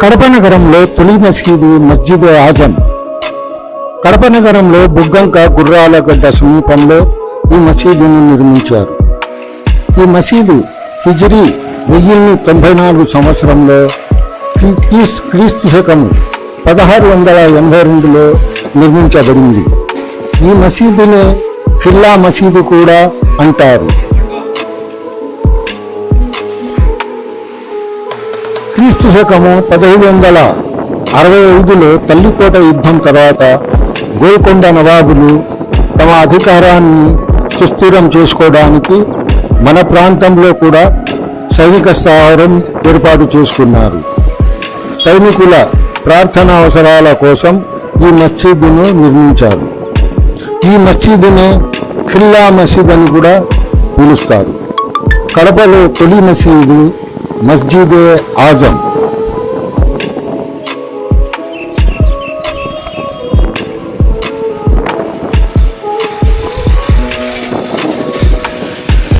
కడప నగరంలో తొలి మసీదు మస్జిద్ ఆజం. కడప నగరంలో బుగ్గంక గుర్రాలగడ్డ సమీపంలో ఈ మసీదును నిర్మించారు. ఈ మసీదు హిజరీ వెయ్యిన్ని తొంభై నాలుగు సంవత్సరంలో క్రీస్తు క్రీస్తు శకము పదహారు వందల ఎనభై రెండులో నిర్మించబడింది. ఈ మసీదునే ఖిల్లా మసీదు కూడా అంటారు. క్రీస్తు శకము పదహైదు వందల అరవై ఐదులో తల్లికోట యుద్ధం తర్వాత గోల్కొండ నవాబులు తమ అధికారాన్ని సుస్థిరం చేసుకోవడానికి మన ప్రాంతంలో కూడా సైనిక స్థావరం ఏర్పాటు చేసుకున్నారు. సైనికుల ప్రార్థన అవసరాల కోసం ఈ మసీదును నిర్మించారు. ఈ మసీదునే ఖిల్లా మసీద్ అని కూడా పిలుస్తారు. కడపలో తొలి మసీదు మస్జిదే ఆజం